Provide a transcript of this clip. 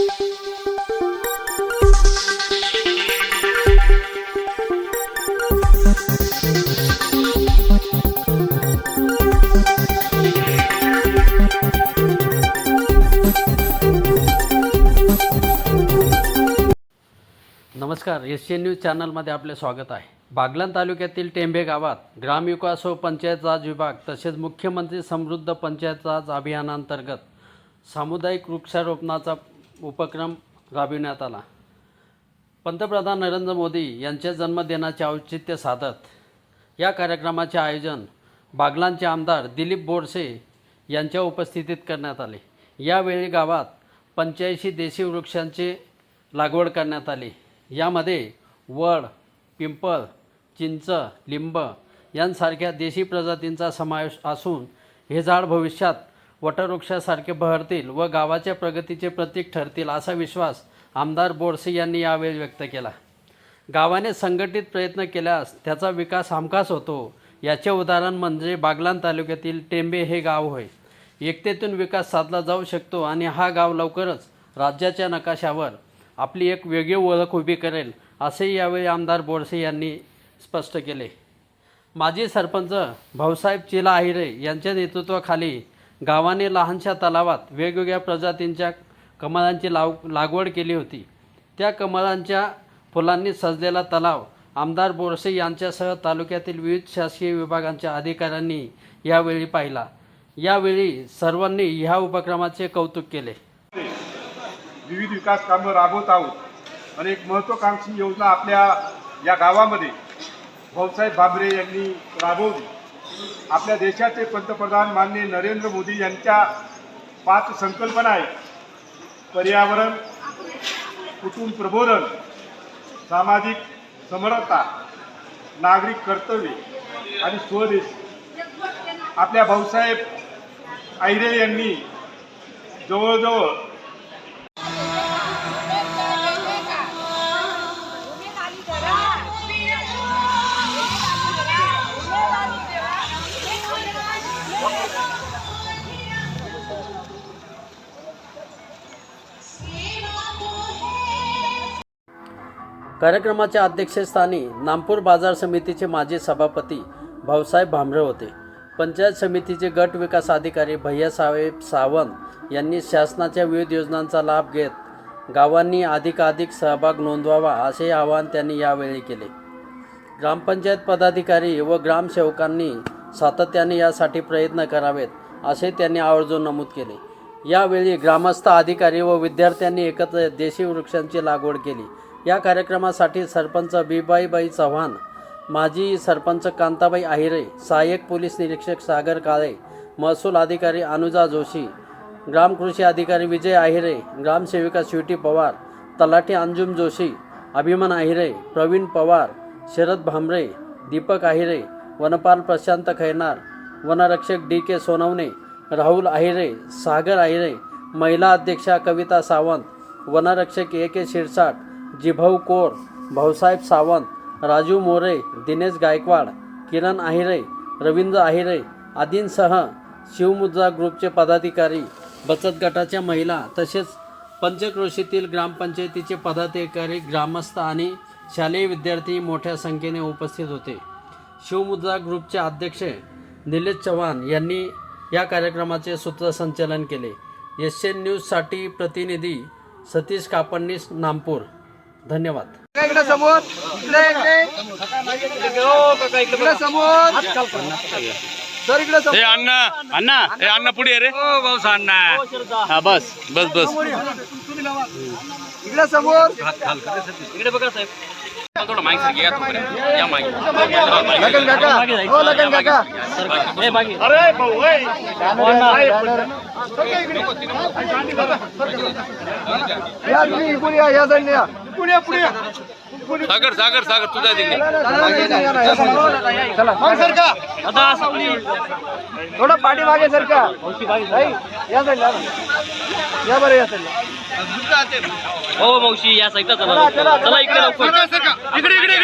नमस्कार S N news चॅनलमध्ये आपले स्वागत आहे. बागलान तालुक्यातील टेंबे गावात ग्रामविकास व पंचायत राज विभाग तसेच मुख्यमंत्री समृद्ध पंचायत राज अभियानांतर्गत सामुदायिक वृक्षारोपणाचा उपक्रम राबविण्यात आला. पंतप्रधान नरेंद्र मोदी यांच्या जन्मदिनाचे औचित्य साधत या कार्यक्रमाचे आयोजन बागलांचे आमदार दिलीप बोरसे यांच्या उपस्थितीत करण्यात आले. यावेळी गावात पंच्याऐंशी देशी वृक्षांचे लागवड करण्यात आली. यामध्ये वड पिंपळ चिंच लिंब यांसारख्या देशी प्रजातींचा समावेश असून हे झाड भविष्यात वटवृक्षासारखे बहरतील व गावाच्या प्रगतीचे प्रतीक ठरतील असा विश्वास आमदार बोरसे यांनी यावेळी व्यक्त केला. गावाने संघटित प्रयत्न केल्यास त्याचा विकास हमखास होतो. याचे उदाहरण म्हणजे बागलान तालुक्यातील टेंबे हे गाव होय. एकतेतून विकास साधला जाऊ शकतो आणि हा गाव लवकरच राज्याच्या नकाशावर आपली एक वेगळी ओळख उभी करेल असेही यावेळी आमदार बोरसे यांनी स्पष्ट केले. माजी सरपंच भाऊसाहेब चिला आहिरे यांच्या नेतृत्वाखाली गावाने लहानशा तलावात वेगवेगळ्या प्रजातींच्या कमळांची लाव लागवड केली होती. त्या कमळांच्या फुलांनी सजलेला तलाव आमदार बोरसे यांच्यासह तालुक्यातील विविध शासकीय विभागांच्या अधिकाऱ्यांनी यावेळी पाहिला. यावेळी सर्वांनी ह्या उपक्रमाचे कौतुक केले. विविध विकास कामं राबवत आहोत. आणि एक महत्त्वाकांक्षी योजना आपल्या या गावामध्ये भाऊसाहेब भाबरे यांनी राबवली. आपल्या देशाचे पंतप्रधान माननीय नरेंद्र मोदी यांच्या पाच संकल्पना आहेत. पर्यावरण कुटुंब प्रबोधन सामाजिक समरता नागरिक कर्तव्य आणि स्वदेश. आपल्या भाऊसाहेब आहिरे यांनी जवळजवळ कार्यक्रमाच्या अध्यक्षस्थानी नागपूर बाजार समितीचे माजी सभापती भाऊसाहेब भांबरे होते. पंचायत समितीचे गट विकास अधिकारी भैयासाहेब सावंत यांनी शासनाच्या विविध योजनांचा लाभ घेत गावांनी अधिकाधिक सहभाग नोंदवावा असे आवाहन त्यांनी यावेळी केले. ग्रामपंचायत पदाधिकारी व ग्रामसेवकांनी सातत्याने यासाठी प्रयत्न करावेत असे त्यांनी आवर्जून नमूद केले. यावेळी ग्रामस्थ अधिकारी व विद्यार्थ्यांनी एकत्र देशी वृक्षांची लागवड केली. या कार्यक्रमासाठी सरपंच बिबाईबाई चव्हाण माजी सरपंच कांताबाई आहिरे सहाय्यक पोलीस निरीक्षक सागर काळे महसूल अधिकारी अनुजा जोशी ग्राम कृषी अधिकारी विजय आहिरे ग्रामसेविका स्वीटी पवार तलाठी अंजुम जोशी अभिमान आहिरे प्रवीण पवार शरद भांबरे दीपक आहिरे वनपाल प्रशांत खैनार वनरक्षक डी के सोनवणे राहुल आहिरे सागर आहिरे महिला अध्यक्षा कविता सावंत वनरक्षक ए के शिरसाट जिभाऊ कोर भाऊसाहेब सावंत राजू मोरे दिनेश गायकवाड किरण आहिरे रवींद्र आहिरे आदींसह शिवमुद्रा ग्रुपचे पदाधिकारी बचत गटाच्या महिला तसेच पंचक्रोशीतील ग्रामपंचायतीचे पदाधिकारी ग्रामस्थ आणि शालेय विद्यार्थी मोठ्या संख्येने उपस्थित होते. शिवमुद्रा ग्रुपचे अध्यक्ष निलेश चव्हाण यांनी या कार्यक्रमाचे सूत्रसंचालन केले. एस एन न्यूजसाठी प्रतिनिधी सतीश कापडनीस नामपूर. धन्यवाद. इकडे समोर? इकडे इकडे. इकडे समोर? सर इकडे समोर. ए अण्णा. अण्णा ए अण्णा पुढे रे. हो भाऊ अण्णा हा बस बस बस. इकडे समोर? इकडे बघा साहेब. थोडं या तोपर्यंत. या मागे लगन काका हो लगन काका अरे भाऊ ए! या तुम्ही इकडून या या साईडने या पुढे पुढे सागर सागर सागर तुझा चला मग सर का थोडं पाठी मागे सर का या साईडला या बरं या साईडला हो मावशी या साईडला चला चला चला इकडे लवकर इकडे इकडे इकडे